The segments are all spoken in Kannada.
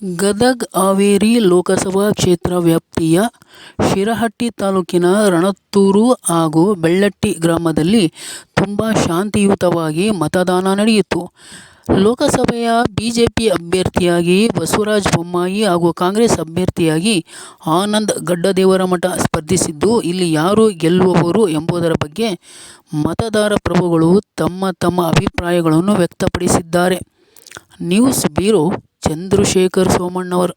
ಗದಗ ಹಾವೇರಿ ಲೋಕಸಭಾ ಕ್ಷೇತ್ರ ವ್ಯಾಪ್ತಿಯ ಶಿರಹಟ್ಟಿ ತಾಲೂಕಿನ ರಣತ್ತೂರು ಹಾಗೂ ಬೆಳ್ಳಟ್ಟಿ ಗ್ರಾಮದಲ್ಲಿ ತುಂಬ ಶಾಂತಿಯುತವಾಗಿ ಮತದಾನ ನಡೆಯಿತು. ಲೋಕಸಭೆಯ ಬಿಜೆಪಿ ಅಭ್ಯರ್ಥಿಯಾಗಿ ಬಸವರಾಜ ಬೊಮ್ಮಾಯಿ ಹಾಗೂ ಕಾಂಗ್ರೆಸ್ ಅಭ್ಯರ್ಥಿಯಾಗಿ ಆನಂದ್ ಗಡ್ಡದೇವರಮಠ ಸ್ಪರ್ಧಿಸಿದ್ದು, ಇಲ್ಲಿ ಯಾರು ಗೆಲ್ಲುವವರು ಎಂಬುದರ ಬಗ್ಗೆ ಮತದಾರ ಪ್ರಭುಗಳು ತಮ್ಮ ತಮ್ಮ ಅಭಿಪ್ರಾಯಗಳನ್ನು ವ್ಯಕ್ತಪಡಿಸಿದ್ದಾರೆ. News bureau Chandrashekhar Somannavar.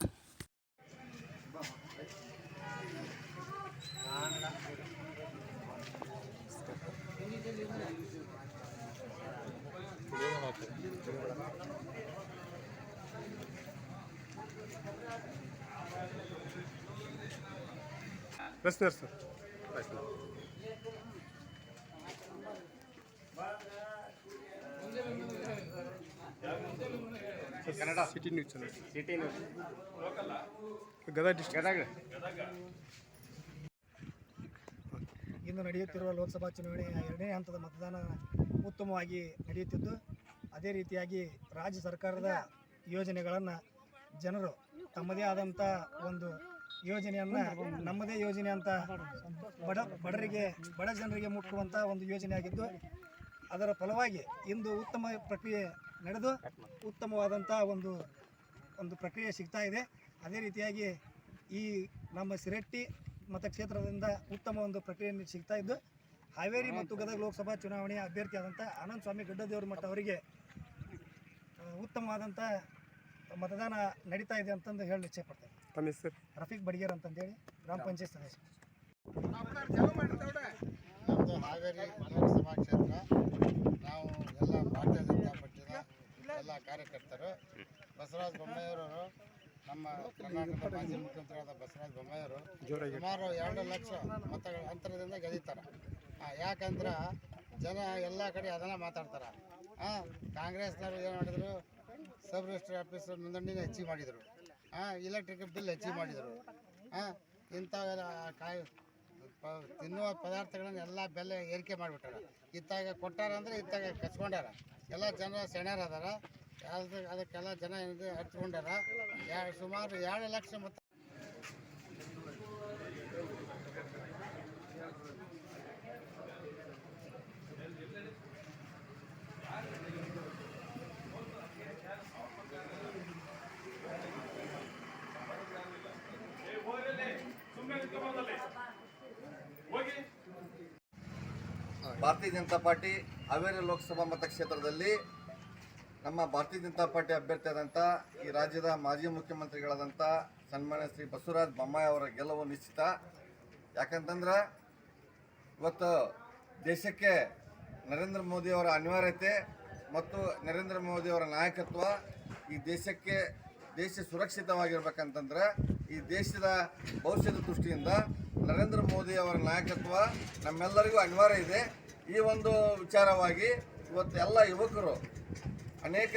ರಸ್ತೆ sir. Kannada city news channel city news Gadag district Gadag. ಇಂದು ನಡೆಯುತ್ತಿರುವ ಲೋಕಸಭಾ ಚುನಾವಣೆ ಎರಡನೇ ಹಂತದ ಮತದಾನ ಉತ್ತಮವಾಗಿ ನಡೆಯುತ್ತಿದ್ದು ಅದೇ ರೀತಿಯಾಗಿ ರಾಜ್ಯ ಸರ್ಕಾರದ ಯೋಜನೆಗಳನ್ನು ಜನರು ತಮ್ಮದೇ ಆದಂಥ ಒಂದು ಯೋಜನೆಯನ್ನು ನಮ್ಮದೇ ಯೋಜನೆ ಅಂತ ಬಡ ಬಡರಿಗೆ ಬಡ ಜನರಿಗೆ ಮುಟ್ಟುವಂಥ ಒಂದು ಯೋಜನೆ ಆಗಿದ್ದು ಅದರ ಫಲವಾಗಿ ಇಂದು ಉತ್ತಮ ಪ್ರಕ್ರಿಯೆ ನಡೆದು ಉತ್ತಮವಾದಂಥ ಒಂದು ಒಂದು ಪ್ರಕ್ರಿಯೆ ಸಿಗ್ತಾ ಇದೆ. ಅದೇ ರೀತಿಯಾಗಿ ಈ ನಮ್ಮ ಸಿರೆಟ್ಟಿ ಮತಕ್ಷೇತ್ರದಿಂದ ಉತ್ತಮ ಒಂದು ಪ್ರಕ್ರಿಯೆ ಸಿಗ್ತಾ ಇದ್ದು ಹಾವೇರಿ ಮತ್ತು ಗದಗ ಲೋಕಸಭಾ ಚುನಾವಣೆಯ ಅಭ್ಯರ್ಥಿಯಾದಂಥ ಆನಂದ್ ಸ್ವಾಮಿ ಗಡ್ಡದೇವರು ಮಠ ಅವರಿಗೆ ಉತ್ತಮವಾದಂಥ ಮತದಾನ ನಡೀತಾ ಇದೆ ಅಂತಂದು ಹೇಳಿ ಇಚ್ಛೆಪಡ್ತೇನೆ ತಮ್ಮ ಸರ್ ರಫೀಕ್ ಬಡಿಗೇರ್ ಅಂತಂದೇಳಿ ಗ್ರಾಮ ಪಂಚಾಯತ್ ಸದಸ್ಯ. ನಮ್ಮದು ಹಾವೇರಿ ಲೋಕಸಭಾ ಕ್ಷೇತ್ರ. ನಾವು ಎಲ್ಲ ಭಾರತೀಯ ಜನತಾ ಎಲ್ಲ ಕಾರ್ಯಕರ್ತರು ಬಸವರಾಜ ಬೊಮ್ಮಾಯಿಯವರು ನಮ್ಮ ಕರ್ನಾಟಕದ ಮಾಜಿ ಮುಖ್ಯಮಂತ್ರಿಯಾದ ಬಸವರಾಜ ಬೊಮ್ಮಾಯಿಯವರು ಸುಮಾರು ಎರಡು ಲಕ್ಷ ಮತಗಳ ಅಂತರದಿಂದ ಗೆದ್ದಿದ್ದಾರೆ ಯಾಕಂದ್ರೆ ಜನ ಎಲ್ಲ ಕಡೆ ಅದನ್ನು ಮಾತಾಡ್ತಾರೆ. ಹಾಂ ಕಾಂಗ್ರೆಸ್ನವರು ಏನು ಮಾಡಿದ್ರು? ಸಬ್ ರಿಜಿಸ್ಟ್ರಿ ಆಫೀಸ್ ನೋಂದಣಿನ ಹೆಚ್ಚಿಗೆ ಮಾಡಿದರು. ಹಾಂ ಇಲೆಕ್ಟ್ರಿಕ್ ಬಿಲ್ ಹೆಚ್ಚಿಗೆ ಮಾಡಿದರು. ಹಾಂ ಇಂಥವೆಲ್ಲ ಕಾಯಿ ಪ- ತಿನ್ನುವ ಪದಾರ್ಥಗಳನ್ನ ಎಲ್ಲ ಬೆಲೆ ಏರಿಕೆ ಮಾಡಿಬಿಟ್ಟಾರ. ಇತ್ತಾಗ ಕೊಟ್ಟಾರ ಅಂದ್ರೆ ಇತ್ತಾಗ ಕಚ್ಕೊಂಡಾರ. ಎಲ್ಲ ಜನ ಸೆಣರದಾರ ಅದಾರ. ಅದಕ್ಕೆಲ್ಲ ಜನ ಏನಿದೆ ಹಚ್ಕೊಂಡಾರ ಸುಮಾರು ಎರಡು ಲಕ್ಷ ಮತ ಭಾರತೀಯ ಜನತಾ ಪಾರ್ಟಿ ಹಾವೇರಿ ಲೋಕಸಭಾ ಮತಕ್ಷೇತ್ರದಲ್ಲಿ ನಮ್ಮ ಭಾರತೀಯ ಜನತಾ ಪಾರ್ಟಿ ಅಭ್ಯರ್ಥಿಯಾದಂಥ ಈ ರಾಜ್ಯದ ಮಾಜಿ ಮುಖ್ಯಮಂತ್ರಿಗಳಾದಂಥ ಸನ್ಮಾನ್ಯ ಶ್ರೀ ಬಸವರಾಜ ಬೊಮ್ಮಾಯಿ ಅವರ ಗೆಲುವು ನಿಶ್ಚಿತ. ಯಾಕಂತಂದ್ರೆ ಇವತ್ತು ದೇಶಕ್ಕೆ ನರೇಂದ್ರ ಮೋದಿಯವರ ಅನಿವಾರ್ಯತೆ ಮತ್ತು ನರೇಂದ್ರ ಮೋದಿಯವರ ನಾಯಕತ್ವ ಈ ದೇಶಕ್ಕೆ ದೇಶ ಸುರಕ್ಷಿತವಾಗಿರ್ಬೇಕಂತಂದ್ರೆ ಈ ದೇಶದ ಭವಿಷ್ಯದ ದೃಷ್ಟಿಯಿಂದ ನರೇಂದ್ರ ಮೋದಿ ಅವರ ನಾಯಕತ್ವ ನಮ್ಮೆಲ್ಲರಿಗೂ ಅನಿವಾರ್ಯ ಇದೆ. ಈ ಒಂದು ವಿಚಾರವಾಗಿ ಇವತ್ತು ಎಲ್ಲ ಯುವಕರು ಅನೇಕ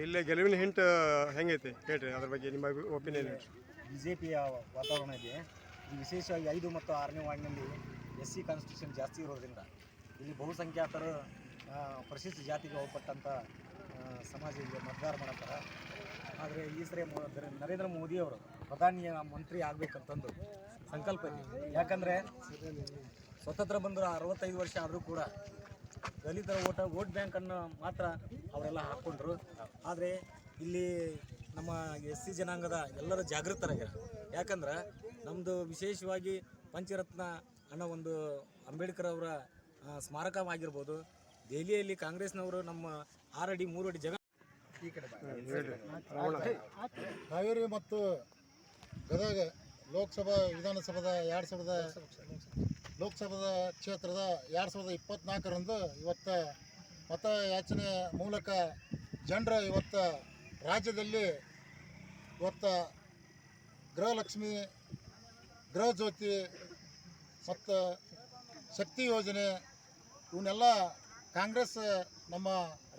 ಇಲ್ಲೇ ಗೆಲುವಿನ ಹಿಂಟ್ ಹೆಂಗೈತಿ? ಹೇಳ್ರಿ ಅದ್ರ ಬಗ್ಗೆ ನಿಮ್ಮ ಒಪಿನಿಯನ್ ಬಿ ಜೆ ಪಿಯ ವಾತಾವರಣ ಇದೆ. ವಿಶೇಷವಾಗಿ ಐದು ಮತ್ತು ಆರನೇ ವಾರ್ಡ್ನಲ್ಲಿ ಎಸ್ ಸಿ ಕಾನ್ಸ್ಟಿಟ್ಯೂಷನ್ ಜಾಸ್ತಿ ಇರೋದ್ರಿಂದ ಇಲ್ಲಿ ಬಹುಸಂಖ್ಯಾತರು ಆ, ಪರಿಶಿಷ್ಟ ಜಾತಿಗೆ ಒಳಪಟ್ಟಂಥ ಸಮಾಜ ಇಲ್ಲಿ ಮತದಾರ ಮಾಡತ್ತಾರ. ಆದರೆ ಈ ಸರಿ ನರೇಂದ್ರ ದ್ರ- ನರೇಂದ್ರ ಮೋದಿಯವರು ಪ್ರಧಾನಿ ಮಂತ್ರಿ ಆಗಬೇಕಂತಂದು ಸಂಕಲ್ಪ ಇದೆ. ಯಾಕಂದರೆ ಸ್ವತಂತ್ರ ಬಂದರು ಅರವತ್ತೈದು ವರ್ಷ ಆದರೂ ಕೂಡ ದಲಿತರ ಓಟ, ವೋಟ್ ಬ್ಯಾಂಕನ್ನು ಮಾತ್ರ ಅವರೆಲ್ಲ ಹಾಕ್ಕೊಂಡ್ರು ಆದರೆ ಇಲ್ಲಿ ನಮ್ಮ ಎಸ್ ಸಿ ಜನಾಂಗದ ಎಲ್ಲರೂ ಜಾಗೃತರಾಗ್ಯಾರ. ಯಾಕಂದ್ರೆ ನಮ್ಮದು ವಿಶೇಷವಾಗಿ ಪಂಚರತ್ನ ಅನ್ನೋ ಒಂದು ಅಂಬೇಡ್ಕರ್ ಅವರ ಸ್ಮಾರಕವಾಗಿರ್ಬೋದು. ದೆಹಲಿಯಲ್ಲಿ ಕಾಂಗ್ರೆಸ್ನವರು ನಮ್ಮ ಆರಡಿ ಮೂರು ಅಡಿ ಜಗ. ಹಾವೇರಿ ಮತ್ತು ಗದಗ ಲೋಕಸಭಾ, ವಿಧಾನಸಭಾದ ಎರಡು ಸಾವಿರದ ಲೋಕಸಭಾದ ಕ್ಷೇತ್ರದ ಎರಡು ಸಾವಿರದ ಇವತ್ತು ಮತ ಯಾಚನೆ ಮೂಲಕ ಜನರ ಇವತ್ತು ರಾಜ್ಯದಲ್ಲಿ ಇವತ್ತು ಗೃಹಲಕ್ಷ್ಮಿ, ಗೃಹಜ್ಯೋತಿ ಮತ್ತು ಶಕ್ತಿ ಯೋಜನೆ, ಇವನ್ನೆಲ್ಲ ಕಾಂಗ್ರೆಸ್ ನಮ್ಮ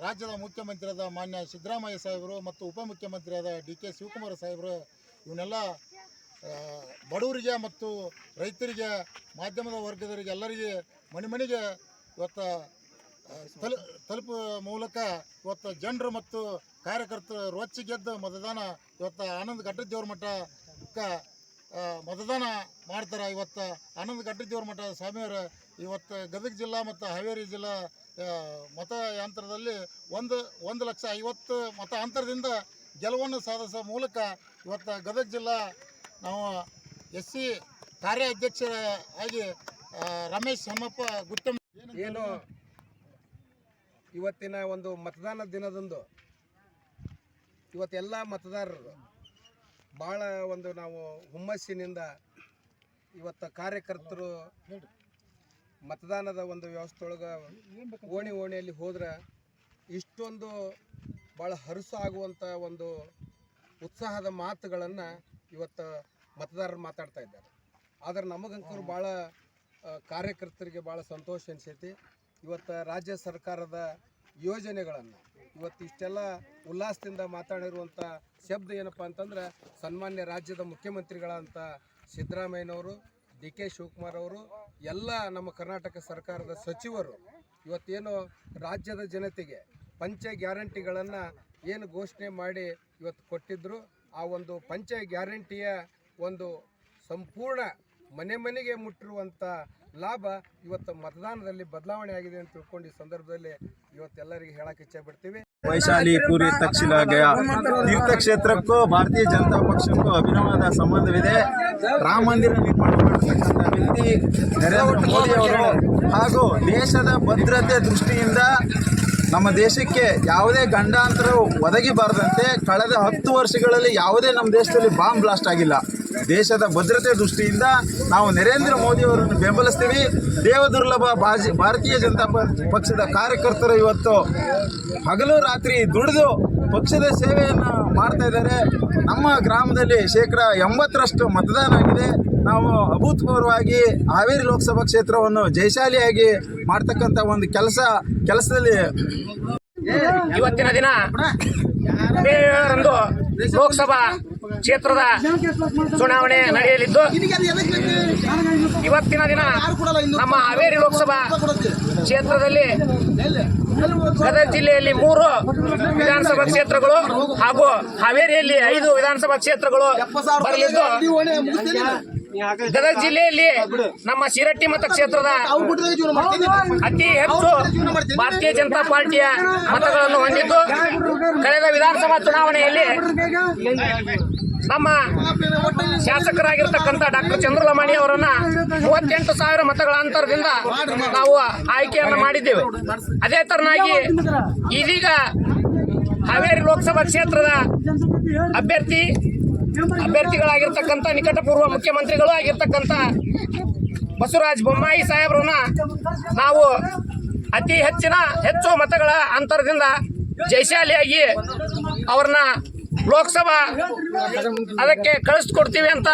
ರಾಜ್ಯದ ಮುಖ್ಯಮಂತ್ರಿಯಾದ ಮಾನ್ಯ ಸಿದ್ದರಾಮಯ್ಯ ಸಾಹೇಬರು ಮತ್ತು ಉಪಮುಖ್ಯಮಂತ್ರಿಯಾದ ಡಿ ಕೆ ಶಿವಕುಮಾರ್ ಸಾಹೇಬರು, ಇವನ್ನೆಲ್ಲ ಬಡವರಿಗೆ ಮತ್ತು ರೈತರಿಗೆ, ಮಾಧ್ಯಮದ ವರ್ಗದವರಿಗೆ, ಎಲ್ಲರಿಗೆ ಮನೆ ಮನೆಗೆ ಇವತ್ತು ತಲು, ತಲುಪುವ ಮೂಲಕ ಇವತ್ತು ಜನರು ಮತ್ತು ಕಾರ್ಯಕರ್ತರು ರೊಚ್ಚಿಗೆದ್ದು ಮತದಾನ ಇವತ್ತು ಆನಂದ್ ಗಡ್ಡದೇವ್ರ ಮಠಕ್ಕೆ ಮತದಾನ ಮಾಡ್ತಾರೆ. ಇವತ್ತು ಆನಂದ್ ಗಡ್ಡದೇವ್ರ ಮಠ ಸ್ವಾಮಿಯವರು ಇವತ್ತು ಗದಗ ಜಿಲ್ಲಾ ಮತ್ತು ಹಾವೇರಿ ಜಿಲ್ಲಾ ಮತಯಂತ್ರದಲ್ಲಿ ಒಂದು ಒಂದು ಲಕ್ಷ ಐವತ್ತು ಮತ ಅಂತರದಿಂದ ಗೆಲುವನ್ನು ಸಾಧಿಸೋ ಮೂಲಕ ಇವತ್ತು ಗದಗ ಜಿಲ್ಲಾ ನಾವು ಎಸ್ ಸಿ ಕಾರ್ಯಾಧ್ಯಕ್ಷ ಆಗಿ ರಮೇಶ್ ಹಮ್ಮಪ್ಪ ಗುತ್ತಮ್ ಏನು ಇವತ್ತಿನ ಒಂದು ಮತದಾನ ದಿನದಂದು ಇವತ್ತೆಲ್ಲ ಮತದಾರರು ಭಾಳ ಒಂದು ನಾವು ಹುಮ್ಮಸ್ಸಿನಿಂದ ಇವತ್ತು ಕಾರ್ಯಕರ್ತರು ಮತದಾನದ ಒಂದು ವ್ಯವಸ್ಥೆ ಒಳಗೆ ಓಣಿ ಓಣಿಯಲ್ಲಿ ಹೋದ್ರೆ ಇಷ್ಟೊಂದು ಭಾಳ ಹರಸು ಆಗುವಂಥ ಒಂದು ಉತ್ಸಾಹದ ಮಾತುಗಳನ್ನು ಇವತ್ತು ಮತದಾರರು ಮಾತಾಡ್ತಾ ಇದ್ದಾರೆ. ಆದರೆ ನಮಗಂಕರು ಭಾಳ ಕಾರ್ಯಕರ್ತರಿಗೆ ಭಾಳ ಸಂತೋಷ ಅನಿಸೈತಿ. ಇವತ್ತು ರಾಜ್ಯ ಸರ್ಕಾರದ ಯೋಜನೆಗಳನ್ನು ಇವತ್ತು ಇಷ್ಟೆಲ್ಲ ಉಲ್ಲಾಸದಿಂದ ಮಾತಾಡಿರುವಂಥ ಶಬ್ದ ಏನಪ್ಪ ಅಂತಂದ್ರೆ ಸನ್ಮಾನ್ಯ ರಾಜ್ಯದ ಮುಖ್ಯಮಂತ್ರಿಗಳಂತ ಸಿದ್ದರಾಮಯ್ಯನವರು, ಡಿ ಕೆ ಶಿವಕುಮಾರ್ ಅವರು ಎಲ್ಲ ನಮ್ಮ ಕರ್ನಾಟಕ ಸರ್ಕಾರದ ಸಚಿವರು ಇವತ್ತೇನು ರಾಜ್ಯದ ಜನತೆಗೆ ಪಂಚ ಗ್ಯಾರಂಟಿಗಳನ್ನು ಏನು ಘೋಷಣೆ ಮಾಡಿ ಇವತ್ತು ಕೊಟ್ಟಿದ್ದರು ಆ ಒಂದು ಪಂಚ ಗ್ಯಾರಂಟಿಯ ಒಂದು ಸಂಪೂರ್ಣ ಮನೆ ಮನೆಗೆ ಮುಟ್ಟಿರುವಂಥ ಲಾಭ ಇವತ್ತು ಮತದಾನದಲ್ಲಿ ಬದಲಾವಣೆ ಆಗಿದೆ ಅಂತ ತಿಳ್ಕೊಂಡು ಈ ಸಂದರ್ಭದಲ್ಲಿ ಇವತ್ತೆಲ್ಲರಿಗೆ ಹೇಳಕ್ಕೆ ಇಚ್ಛೆ ಪಡ್ತೀವಿ. ವೈಶಾಲಿ ಪುರಿ ತಕ್ಷಿಲ ತಕ್ಷಿಲಾಗೆಯ ತೀರ್ಥಕ್ಷೇತ್ರಕ್ಕೂ ಭಾರತೀಯ ಜನತಾ ಪಕ್ಷಕ್ಕೂ ಅಭಿನವಾದ ಸಂಬಂಧವಿದೆ. ರಾಮ ಮಂದಿರ ನಿರ್ಮಾಣ ಮಾಡತಕ್ಕಂಥ ವ್ಯಕ್ತಿ ನರೇಂದ್ರ ಅವರು ಹಾಗೂ ದೇಶದ ಭದ್ರತೆ ದೃಷ್ಟಿಯಿಂದ ನಮ್ಮ ದೇಶಕ್ಕೆ ಯಾವುದೇ ಗಂಡಾಂತರ ಒದಗಿಬಾರದಂತೆ ಕಳೆದ ಹತ್ತು ವರ್ಷಗಳಲ್ಲಿ ಯಾವುದೇ ನಮ್ಮ ದೇಶದಲ್ಲಿ ಬಾಂಬ್ ಬ್ಲಾಸ್ಟ್ ಆಗಿಲ್ಲ. ದೇಶದ ಭದ್ರತೆ ದೃಷ್ಟಿಯಿಂದ ನಾವು ನರೇಂದ್ರ ಮೋದಿ ಅವರನ್ನು ಬೆಂಬಲಿಸ್ತೀವಿ ದೇವದುರ್ಲಭ ಬಾಜಿ ಭಾರತೀಯ ಜನತಾ ಪಕ್ಷದ ಕಾರ್ಯಕರ್ತರು ಇವತ್ತು ಹಗಲು ರಾತ್ರಿ ದುಡಿದು ಪಕ್ಷದ ಸೇವೆಯನ್ನು ಮಾಡ್ತಾ ಇದ್ದಾರೆ. ನಮ್ಮ ಗ್ರಾಮದಲ್ಲಿ ಶೇಕಡ ಎಂಬತ್ತರಷ್ಟು ಮತದಾನ ಆಗಿದೆ. ನಾವು ಅಭೂತಪೂರ್ವವಾಗಿ ಹಾವೇರಿ ಲೋಕಸಭಾ ಕ್ಷೇತ್ರವನ್ನು ಜಯಶಾಲಿಯಾಗಿ ಮಾಡ್ತಕ್ಕಂಥ ಒಂದು ಕೆಲಸ, ಕೆಲಸದಲ್ಲಿ ಇವತ್ತಿನ ದಿನ ಲೋಕಸಭಾ ಕ್ಷೇತ್ರದ ಚುನಾವಣೆ ನಡೆಯಲಿದ್ದು, ಇವತ್ತಿನ ದಿನ ನಮ್ಮ ಹಾವೇರಿ ಲೋಕಸಭಾ ಕ್ಷೇತ್ರದಲ್ಲಿ ಗದಗ ಜಿಲ್ಲೆಯಲ್ಲಿ ಮೂರು ವಿಧಾನಸಭಾ ಕ್ಷೇತ್ರಗಳು ಹಾಗೂ ಹಾವೇರಿಯಲ್ಲಿ ಐದು ವಿಧಾನಸಭಾ ಕ್ಷೇತ್ರಗಳು ಬರಲಿದ್ದು ಗದಗ ಜಿಲ್ಲೆಯಲ್ಲಿ ನಮ್ಮ ಶಿರಟ್ಟಿ ಮತಕ್ಷೇತ್ರದ ಅತಿ ಹೆಚ್ಚು ಭಾರತೀಯ ಜನತಾ ಪಾರ್ಟಿಯ ಮತಗಳನ್ನು ಹೊಂದಿದ್ದು ಕಳೆದ ವಿಧಾನಸಭಾ ಚುನಾವಣೆಯಲ್ಲಿ ನಮ್ಮ ಶಾಸಕರಾಗಿರ್ತಕ್ಕಂಥ ಡಾಕ್ಟರ್ ಚಂದ್ರಲಮಾಣಿ ಅವರನ್ನ ಮೂವತ್ತೆಂಟು ಸಾವಿರ ಮತಗಳ ಅಂತರದಿಂದ ನಾವು ಆಯ್ಕೆಯನ್ನು ಮಾಡಿದ್ದೇವೆ. ಅದೇ ತರನಾಗಿ ಇದೀಗ ಹಾವೇರಿ ಲೋಕಸಭಾ ಕ್ಷೇತ್ರದ ಅಭ್ಯರ್ಥಿ ಅಭ್ಯರ್ಥಿಗಳಾಗಿರ್ತಕ್ಕಂಥ ನಿಕಟಪೂರ್ವ ಮುಖ್ಯಮಂತ್ರಿಗಳು ಆಗಿರ್ತಕ್ಕಂಥ ಬಸವರಾಜ ಬೊಮ್ಮಾಯಿ ಸಾಹೇಬ್ರನ್ನ ನಾವು ಅತಿ ಹೆಚ್ಚಿನ ಹೆಚ್ಚು ಮತಗಳ ಅಂತರದಿಂದ ಜಯಶಾಲಿಯಾಗಿ ಅವ್ರನ್ನ ಲೋಕಸಭಾ ಅದಕ್ಕೆ ಕಳಿಸ್ಕೊಡ್ತೀವಿ ಅಂತ.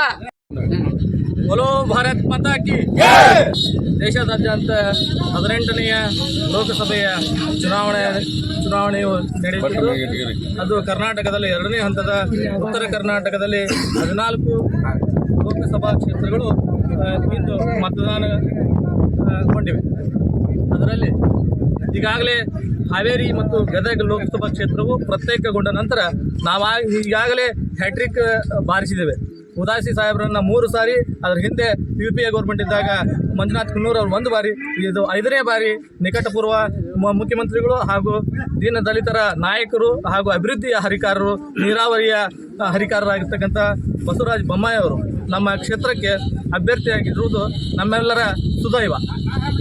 बोलो ಭಾರತ್ ಮಾತಾ ಕಿ ದೇಶದಾದ್ಯಂತ ಹದಿನೆಂಟನೆಯ ಲೋಕಸಭೆಯ ಚುನಾವಣೆ ಚುನಾವಣೆಯು ನಡೆಯುತ್ತಿದ್ದು, ಅದು ಕರ್ನಾಟಕದಲ್ಲಿ ಎರಡನೇ ಹಂತದ ಉತ್ತರ ಕರ್ನಾಟಕದಲ್ಲಿ ಹದಿನಾಲ್ಕು ಲೋಕಸಭಾ ಕ್ಷೇತ್ರಗಳು ಇಂದು ಮತದಾನಗೊಂಡಿವೆ ಅದರಲ್ಲಿ ಈಗಾಗಲೇ ಹಾವೇರಿ ಮತ್ತು ಗದಗ ಲೋಕಸಭಾ ಕ್ಷೇತ್ರವು ಪ್ರತ್ಯೇಕಗೊಂಡ ನಂತರ ನಾವು ಈಗಾಗಲೇ ಹ್ಯಾಟ್ರಿಕ್ ಬಾರಿಸಿದ್ದೇವೆ. ಉದಾಸಿ ಸಾಹೇಬ್ರನ್ನ ಮೂರು ಸಾರಿ, ಅದರ ಹಿಂದೆ ಯು ಪಿ ಎ ಗೌರ್ಮೆಂಟ್ ಇದ್ದಾಗ ಮಂಜುನಾಥ್ ಕುನ್ನೂರ್ ಅವರು ಒಂದು ಬಾರಿ, ಇದು ಐದನೇ ಬಾರಿ ನಿಕಟಪೂರ್ವ ಮುಖ್ಯಮಂತ್ರಿಗಳು ಹಾಗೂ ದೀನ ದಲಿತರ ನಾಯಕರು ಹಾಗೂ ಅಭಿವೃದ್ಧಿಯ ಹರಿಕಾರರು ನೀರಾವರಿಯ ಹರಿಕಾರರಾಗಿರ್ತಕ್ಕಂಥ ಬಸವರಾಜ್ ಬೊಮ್ಮಾಯಿ ಅವರು ನಮ್ಮ ಕ್ಷೇತ್ರಕ್ಕೆ ಅಭ್ಯರ್ಥಿಯಾಗಿರುವುದು ನಮ್ಮೆಲ್ಲರ ಸುದೈವ.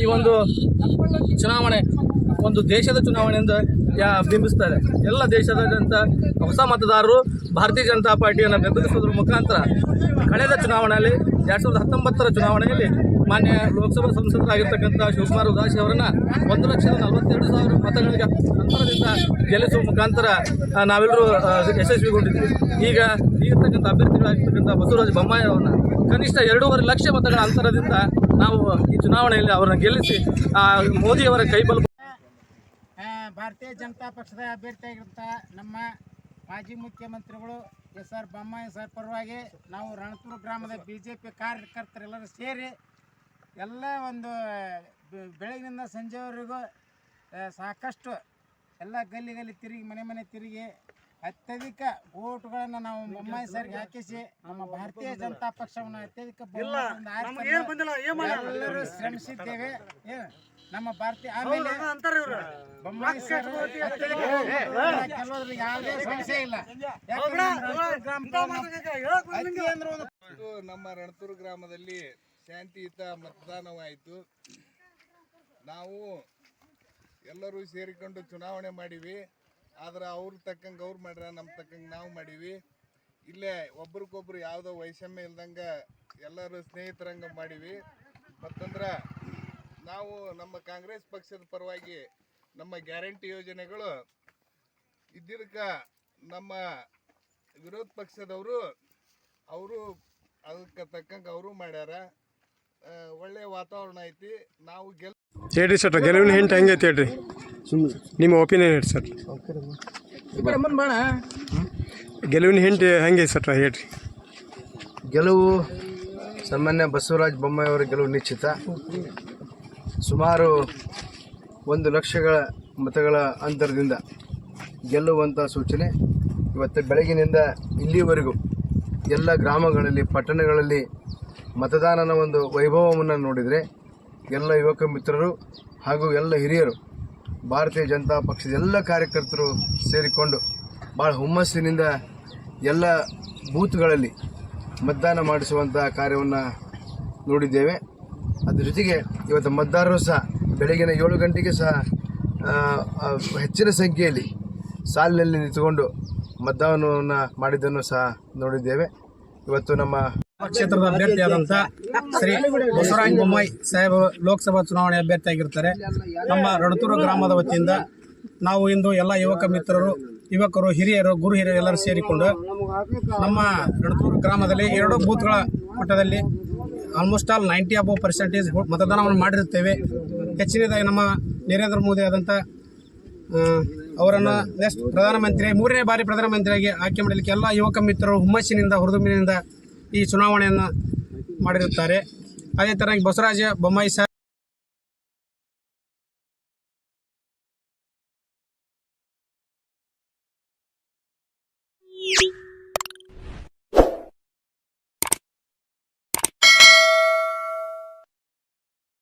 ಈ ಒಂದು ಚುನಾವಣೆ, ಒಂದು ದೇಶದ ಚುನಾವಣೆಯಿಂದ ಬಿಂಬಿಸ್ತಾರೆ. ಎಲ್ಲ ದೇಶದಾದ್ಯಂತ ಹೊಸ ಮತದಾರರು ಭಾರತೀಯ ಜನತಾ ಪಾರ್ಟಿಯನ್ನು ಬೆಂಬಲಿಸುವುದರ ಮುಖಾಂತರ ಕಳೆದ ಚುನಾವಣೆಯಲ್ಲಿ ಎರಡು ಸಾವಿರದ ಹತ್ತೊಂಬತ್ತರ ಚುನಾವಣೆಯಲ್ಲಿ ಮಾನ್ಯ ಲೋಕಸಭಾ ಸಂಸದರಾಗಿರ್ತಕ್ಕಂಥ ಶಿವಕುಮಾರ್ ಉದಾಸಿ ಅವರನ್ನ ಒಂದು ಲಕ್ಷದ ನಲವತ್ತೆರಡು ಸಾವಿರ ಮತಗಳಿಗೆ ಅಂತರದಿಂದ ಗೆಲ್ಲಿಸುವ ಮುಖಾಂತರ ನಾವೆಲ್ಲರೂ ಯಶಸ್ವಿಗೊಂಡಿದ್ದೀವಿ. ಈಗ ಈಗಿರ್ತಕ್ಕಂಥ ಅಭ್ಯರ್ಥಿಗಳಾಗಿರ್ತಕ್ಕಂಥ ಬಸವರಾಜ ಬೊಮ್ಮಾಯಿ ಅವರನ್ನ ಕನಿಷ್ಠ ಎರಡೂವರೆ ಲಕ್ಷ ಮತಗಳ ಅಂತರದಿಂದ ನಾವು ಈ ಚುನಾವಣೆಯಲ್ಲಿ ಅವರನ್ನು ಗೆಲ್ಲಿಸಿ ಮೋದಿಯವರ ಕೈಬಲ ಭಾರತೀಯ ಜನತಾ ಪಕ್ಷದ ಅಭ್ಯರ್ಥಿಯಾಗಿರ್ತ ನಮ್ಮ ಮಾಜಿ ಮುಖ್ಯಮಂತ್ರಿಗಳು ಎಸ್ ಆರ್ ಬೊಮ್ಮಾಯಿ ಸರ್ ಪರವಾಗಿ ನಾವು ರಣಪುರ ಗ್ರಾಮದ ಬಿ ಜೆ ಪಿ ಕಾರ್ಯಕರ್ತರೆಲ್ಲರೂ ಸೇರಿ ಎಲ್ಲ ಒಂದು ಬೆಳಗಿನಿಂದ ಸಂಜೆವರೆಗೂ ಸಾಕಷ್ಟು ಎಲ್ಲ ಗಲ್ಲಿ ಗಲ್ಲಿ ತಿರುಗಿ ಮನೆ ಮನೆ ತಿರುಗಿ ಅತ್ಯಧಿಕ ಓಟ್ಗಳನ್ನು ನಾವು ಬೊಮ್ಮಾಯಿ ಸರ್ಗೆ ಹಾಕಿಸಿ ನಮ್ಮ ಭಾರತೀಯ ಜನತಾ ಪಕ್ಷವನ್ನು ಅತ್ಯಧಿಕ ಎಲ್ಲರೂ ಶ್ರಮಿಸಿದ್ದೇವೆ. ಏನು ನಮ್ಮ ಭಾರತೀಯ ಆಮೇಲೆ ಬೊಮ್ಮಾಯಿ ಸರ್. ಯಾವುದೇ ಸಮಸ್ಯೆ ಇಲ್ಲ. ನಮ್ಮ ರಣತೂರು ಗ್ರಾಮದಲ್ಲಿ ಶಾಂತಿಯುತ ಮತದಾನವಾಯಿತು. ನಾವು ಎಲ್ಲರೂ ಸೇರಿಕೊಂಡು ಚುನಾವಣೆ ಮಾಡೀವಿ. ಆದ್ರೆ ಅವ್ರ ತಕ್ಕಂಗೆ ಅವ್ರು ಮಾಡ್ರ ನಮ್ಮ ತಕ್ಕಂಗೆ ನಾವು ಮಾಡೀವಿ. ಇಲ್ಲೇ ಒಬ್ರಿಗೊಬ್ರು ಯಾವುದೋ ವೈಷಮ್ಯ ಇಲ್ದಂಗೆ ಎಲ್ಲರೂ ಸ್ನೇಹಿತರಂಗ ಮಾಡೀವಿ. ಮತ್ತಂದ್ರೆ ನಾವು ನಮ್ಮ ಕಾಂಗ್ರೆಸ್ ಪಕ್ಷದ ಪರವಾಗಿ ನಮ್ಮ ಗ್ಯಾರಂಟಿ ಯೋಜನೆಗಳು ಇದ್ದಿದ್ದಕ್ಕ ನಮ್ಮ ವಿರೋಧ ಪಕ್ಷದವರು ಅವರು ಅದಕ್ಕೆ ತಕ್ಕಂಗೆ ಅವರು ಮಾಡ್ಯಾರ. ಒಳ್ಳೆ ವಾತಾವರಣ ಐತಿ. ನಾವು ಗೆಲ್ ಹೇಳ್ರಿ ಸರ್ ಗೆಲುವಿನ ಹಿಂಟ್ ಹೆಂಗೈತೆ ಹೇಳ್ರಿ ನಿಮ್ಮ ಒಪಿನಿಯನ್ ಹೇಳಿ ಸರ್. ಗೆಲುವಿನ ಹಿಂಟ್ ಹೆಂಗೆ ಸರ್ ಹೇಳ್ರಿ. ಗೆಲುವು ಸಾಮಾನ್ಯ ಬಸವರಾಜ ಬೊಮ್ಮಾಯಿ ಅವರ ಗೆಲುವು ನಿಶ್ಚಿತ. ಸುಮಾರು ಒಂದು ಲಕ್ಷಗಳ ಮತಗಳ ಅಂತರದಿಂದ ಗೆಲ್ಲುವಂಥ ಸೂಚನೆ ಇವತ್ತು ಬೆಳಗಿನಿಂದ ಇಲ್ಲಿವರೆಗೂ ಎಲ್ಲ ಗ್ರಾಮಗಳಲ್ಲಿ, ಪಟ್ಟಣಗಳಲ್ಲಿ ಮತದಾನನ ಒಂದು ವೈಭವವನ್ನು ನೋಡಿದರೆ ಎಲ್ಲ ಯುವಕ ಮಿತ್ರರು ಹಾಗೂ ಎಲ್ಲ ಹಿರಿಯರು, ಭಾರತೀಯ ಜನತಾ ಪಕ್ಷದ ಎಲ್ಲ ಕಾರ್ಯಕರ್ತರು ಸೇರಿಕೊಂಡು ಭಾಳ ಹುಮ್ಮಸ್ಸಿನಿಂದ ಎಲ್ಲ ಬೂತ್ಗಳಲ್ಲಿ ಮತದಾನ ಮಾಡಿಸುವಂಥ ಕಾರ್ಯವನ್ನು ನೋಡಿದ್ದೇವೆ. ಅದ್ರ ಜೊತೆಗೆ ಇವತ್ತು ಮತದಾರರು ಸಹ, ಬೆಳಗಿನ ಏಳು ಗಂಟೆಗೆ ಸಹ ಹೆಚ್ಚಿನ ಸಂಖ್ಯೆಯಲ್ಲಿ ಸಾಲಿನಲ್ಲಿ ನಿಂತುಕೊಂಡು ಮತದಾನವನ್ನು ಮಾಡಿದ್ದನ್ನು ಸಹ ನೋಡಿದ್ದೇವೆ. ಇವತ್ತು ನಮ್ಮ ಕ್ಷೇತ್ರದ ಅಭ್ಯರ್ಥಿಯಾದಂಥ ಶ್ರೀ ಬಸವರಾಜ ಬೊಮ್ಮಾಯಿ ಸಾಹೇಬ ಲೋಕಸಭಾ ಚುನಾವಣೆ ಅಭ್ಯರ್ಥಿಯಾಗಿರ್ತಾರೆ ನಮ್ಮ ರಣತೂರು ಗ್ರಾಮದ ವತಿಯಿಂದ ನಾವು ಇಂದು ಎಲ್ಲ ಯುವಕ ಮಿತ್ರರು, ಯುವಕರು, ಹಿರಿಯರು, ಗುರು ಹಿರಿಯರು ಎಲ್ಲರೂ ಸೇರಿಕೊಂಡು ನಮ್ಮ ರಣತೂರು ಗ್ರಾಮದಲ್ಲಿ ಎರಡು ಬೂತ್ಗಳ ಮಟ್ಟದಲ್ಲಿ almost all ninety above percentage ಮತದಾನವನ್ನು ಮಾಡಿರುತ್ತೇವೆ. ಹೆಚ್ಚಿನದಾಗಿ ನಮ್ಮ ನರೇಂದ್ರ ಮೋದಿ ಆದಂಥ ಅವರನ್ನು ನೆಕ್ಸ್ಟ್ ಪ್ರಧಾನಮಂತ್ರಿ, ಮೂರನೇ ಬಾರಿ ಪ್ರಧಾನಮಂತ್ರಿಯಾಗಿ ಆಯ್ಕೆ ಮಾಡಲಿಕ್ಕೆ ಎಲ್ಲ ಯುವಕ ಮಿತ್ರರು ಹುಮ್ಮಸ್ಸಿನಿಂದ, ಹುರಿದುಂಬಿನಿಂದ ಈ ಚುನಾವಣೆಯನ್ನು ಮಾಡಿರುತ್ತಾರೆ. ಅದೇ ಥರ ಬಸವರಾಜ ಬೊಮ್ಮಾಯಿ